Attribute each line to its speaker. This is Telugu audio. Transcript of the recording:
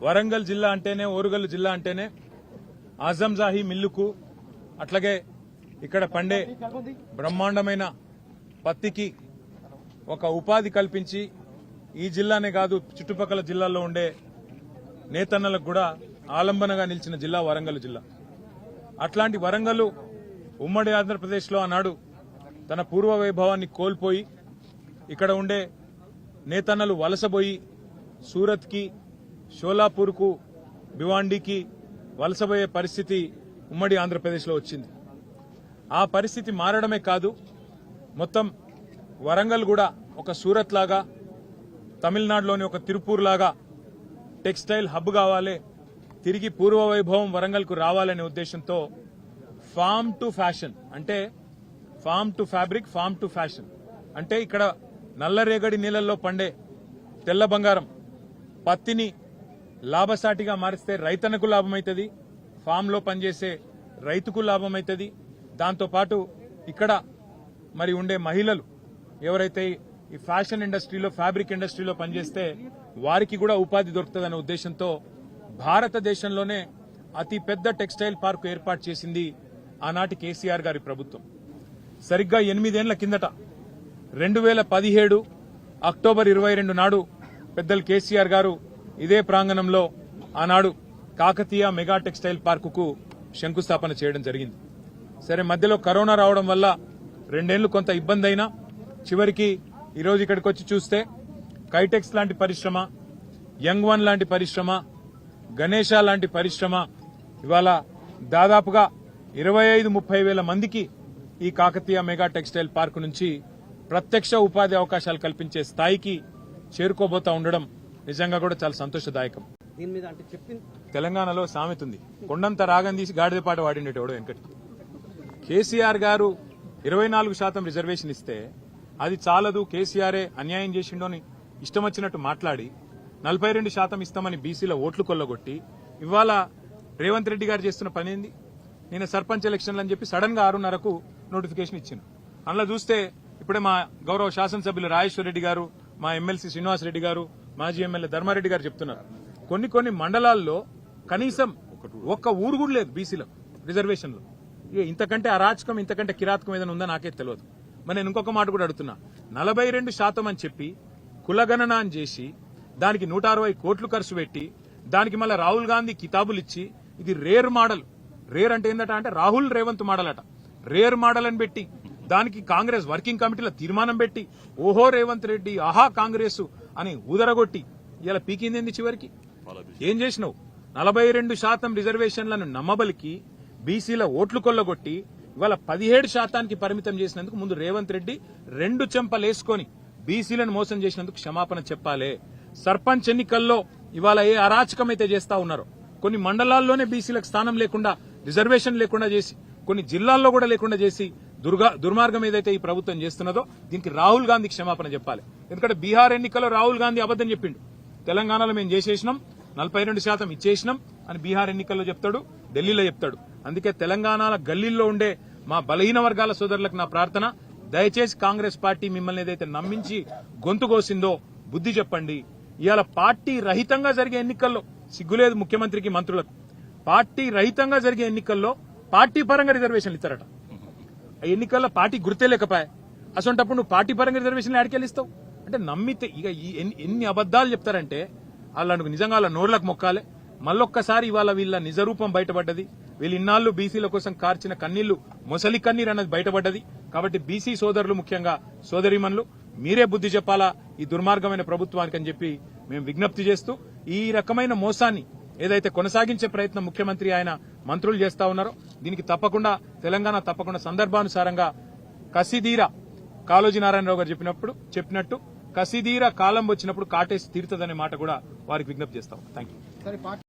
Speaker 1: వరంగల్ జిల్లా అంటేనే ఓరుగల్లు జిల్లా అంటేనే ఆజంజాహి మిల్లుకు అట్లాగే ఇక్కడ పండే బ్రహ్మాండమైన పత్తికి ఒక ఉపాధి కల్పించి ఈ జిల్లానే కాదు చుట్టుపక్కల జిల్లాల్లో ఉండే నేతన్నలకు కూడా ఆలంబనగా నిలిచిన జిల్లా వరంగల్ జిల్లా. అట్లాంటి వరంగల్ ఉమ్మడి ఆంధ్రప్రదేశ్లో ఆనాడు తన పూర్వ వైభవాన్ని కోల్పోయి ఇక్కడ ఉండే నేతన్నలు వలసపోయి సూరత్కి షోలాపూర్కు భివాండికి వలసపోయే పరిస్థితి ఉమ్మడి ఆంధ్రప్రదేశ్లో వచ్చింది. ఆ పరిస్థితి మారడమే కాదు మొత్తం వరంగల్ కూడా ఒక సూరత్ లాగా తమిళనాడులోని ఒక తిరుపూర్ లాగా టెక్స్టైల్ హబ్ కావాలి తిరిగి పూర్వ వైభవం వరంగల్కు రావాలనే ఉద్దేశంతో ఫామ్ టు ఫ్యాషన్ అంటే farm to fabric farm to fashion అంటే ఇక్కడ నల్లరేగడి నీళ్ళల్లో పండే తెల్ల బంగారం పత్తిని లాభసాటిగా మారిస్తే రైతన్నకు లాభమవుతుంది ఫామ్లో పనిచేసే రైతుకు లాభమవుతుంది దాంతోపాటు ఇక్కడ మరి ఉండే మహిళలు ఎవరైతే ఈ ఫ్యాషన్ ఇండస్ట్రీలో ఫ్యాబ్రిక్ ఇండస్ట్రీలో పనిచేస్తే వారికి కూడా ఉపాధి దొరుకుతుందనే ఉద్దేశంతో భారతదేశంలోనే అతి పెద్ద టెక్స్టైల్ పార్క్ ఏర్పాటు చేసింది ఆనాటి కేసీఆర్ గారి ప్రభుత్వం. సరిగ్గా ఎనిమిదేళ్ళ కిందట రెండు వేల పదిహేడు అక్టోబర్ ఇరవై రెండు నాడు పెద్దలు కేసీఆర్ గారు ఇదే ప్రాంగణంలో ఆనాడు కాకతీయ మెగా టెక్స్టైల్ పార్కుకు శంకుస్థాపన చేయడం జరిగింది. సరే మధ్యలో కరోనా రావడం వల్ల రెండేళ్ళు కొంత ఇబ్బంది అయినా చివరికి ఈరోజు ఇక్కడికి వచ్చి చూస్తే కైటెక్స్ లాంటి పరిశ్రమ యంగ్ వన్ లాంటి పరిశ్రమ గణేష లాంటి పరిశ్రమ ఇవాళ దాదాపుగా ఇరవై ఐదు ముప్పై వేల మందికి ఈ కాకతీయ మెగా టెక్స్టైల్ పార్క్ నుంచి ప్రత్యక్ష ఉపాధి అవకాశాలు కల్పించే స్థాయికి చేరుకోబోతా ఉండడం నిజంగా కూడా చాలా సంతోషదాయకం.
Speaker 2: దీని మీద అంటే చెప్పింది
Speaker 1: తెలంగాణలో సామెత ఉంది కొండంత రాగం తీసి గాడిద పాట వాడిండేటోడు వెంకటి కేసీఆర్ గారు ఇరవై నాలుగు శాతం రిజర్వేషన్ ఇస్తే అది చాలదు కేసీఆరే అన్యాయం చేసిండో అని ఇష్టం వచ్చినట్టు మాట్లాడి నలభై రెండు శాతం ఇస్తామని బీసీల ఓట్లు కొల్లగొట్టి ఇవాళ రేవంత్ రెడ్డి గారు చేస్తున్న పని ఏంది? నేను సర్పంచ్ ఎలక్షన్లు అని చెప్పి సడన్గా ఆరున్నరకు నోటిఫికేషన్ ఇచ్చింది అందులో చూస్తే ఇప్పుడే మా గౌరవ శాసనసభ్యులు రాజేశ్వర రెడ్డి గారు మా ఎమ్మెల్సీ శ్రీనివాస్ రెడ్డి గారు మాజీ ఎమ్మెల్యే ధర్మారెడ్డి గారు చెప్తున్నారు. కొన్ని కొన్ని మండలాల్లో కనీసం ఒక్క ఊరు కూడా లేదు బీసీలకు రిజర్వేషన్లో. ఇంతకంటే అరాచకం ఇంతకంటే కిరాతకం ఏదైనా ఉందో నాకే తెలియదు. మరి నేను ఇంకొక మాట కూడా అడుగుతున్నా. నలభై రెండు శాతం అని చెప్పి కులగణన అని చేసి దానికి నూట అరవై కోట్లు ఖర్చు పెట్టి దానికి మళ్ళీ రాహుల్ గాంధీ కితాబులు ఇచ్చి ఇది రేర్ మోడల్. రేర్ అంటే ఏంటట అంటే రాహుల్ రేవంత్ మోడల్ అట రేర్ మోడల్ అని పెట్టి దానికి కాంగ్రెస్ వర్కింగ్ కమిటీలో తీర్మానం పెట్టి ఓహో రేవంత్ రెడ్డి ఆహా కాంగ్రెస్ అని ఊదరగొట్టి ఇలా పీకింది చివరికి? ఏం చేసినావు? నలభై రెండు శాతం రిజర్వేషన్లను నమ్మబలికి బీసీల ఓట్లు కొల్లగొట్టి ఇవాళ పదిహేడు శాతానికి పరిమితం చేసినందుకు ముందు రేవంత్ రెడ్డి రెండు చెంపలేసుకొని బీసీలను మోసం చేసినందుకు క్షమాపణ చెప్పాలే. సర్పంచ్ ఎన్నికల్లో ఇవాళ ఏ అరాచకం అయితే చేస్తా ఉన్నారో కొన్ని మండలాల్లోనే బీసీలకు స్థానం లేకుండా రిజర్వేషన్ లేకుండా చేసి కొన్ని జిల్లాల్లో కూడా లేకుండా చేసి దుర్గా దుర్మార్గం ఏదైతే ఈ ప్రభుత్వం చేస్తున్నదో దీనికి రాహుల్ గాంధీ క్షమాపణ చెప్పాలి. ఎందుకంటే బీహార్ ఎన్నికల్లో రాహుల్ గాంధీ అబద్దం చెప్పిండు. తెలంగాణలో మేము చేసేసినాం నలభై రెండు శాతం ఇచ్చేసినాం అని బీహార్ ఎన్నికల్లో చెప్తాడు ఢిల్లీలో చెప్తాడు. అందుకే తెలంగాణ గల్లీల్లో ఉండే మా బలహీన వర్గాల సోదరులకు నా ప్రార్థన. దయచేసి కాంగ్రెస్ పార్టీ మిమ్మల్ని ఏదైతే నమ్మించి గొంతు కోసిందో బుద్ధి చెప్పండి. ఇవాళ పార్టీ రహితంగా జరిగే ఎన్నికల్లో సిగ్గులేదు ముఖ్యమంత్రికి మంత్రులకు. పార్టీ రహితంగా జరిగే ఎన్నికల్లో పార్టీ పరంగా రిజర్వేషన్లు ఇస్తారట. ఎన్నికల్లో పార్టీ గుర్తే లేకపోయా? అసొంటప్పుడు నువ్వు పార్టీ పరంగా రిజర్వేషన్లు ఆడికెళ్ళిస్తావు అంటే నమ్మితే ఇక ఈ ఎన్ని- ఎన్ని అబద్దాలు చెప్తారంటే వాళ్ళకు నిజంగా వాళ్ళ నోర్లకు మొక్కాలే. మళ్ళొక్కసారి ఇవాళ వీళ్ళ నిజరూపం బయటపడ్డది. వీళ్ళు ఇన్నాళ్ళు బీసీల కోసం కార్చిన కన్నీళ్ళు మొసలి కన్నీరు అన్నది బయటపడ్డది. కాబట్టి బీసీ సోదరులు ముఖ్యంగా సోదరిమన్లు మీరే బుద్ధి చెప్పాలా ఈ దుర్మార్గమైన ప్రభుత్వానికి అని చెప్పి మేము విజ్ఞప్తి చేస్తూ ఈ రకమైన మోసాన్ని ఏదైతే కొనసాగించే ప్రయత్నం ముఖ్యమంత్రి ఆయన మంత్రులు చేస్తా ఉన్నారో దీనికి తప్పకుండా తెలంగాణ తప్పకుండా సందర్భానుసారంగా కసిదీర కాళోజీ నారాయణరావు గారు చెప్పినప్పుడు చెప్పినట్టు కసిదీర కాలం వచ్చినప్పుడు కాటేసి తీరుతుందనే మాట కూడా వారికి విజ్ఞప్తి చేస్తాం థ్యాంక్ యూ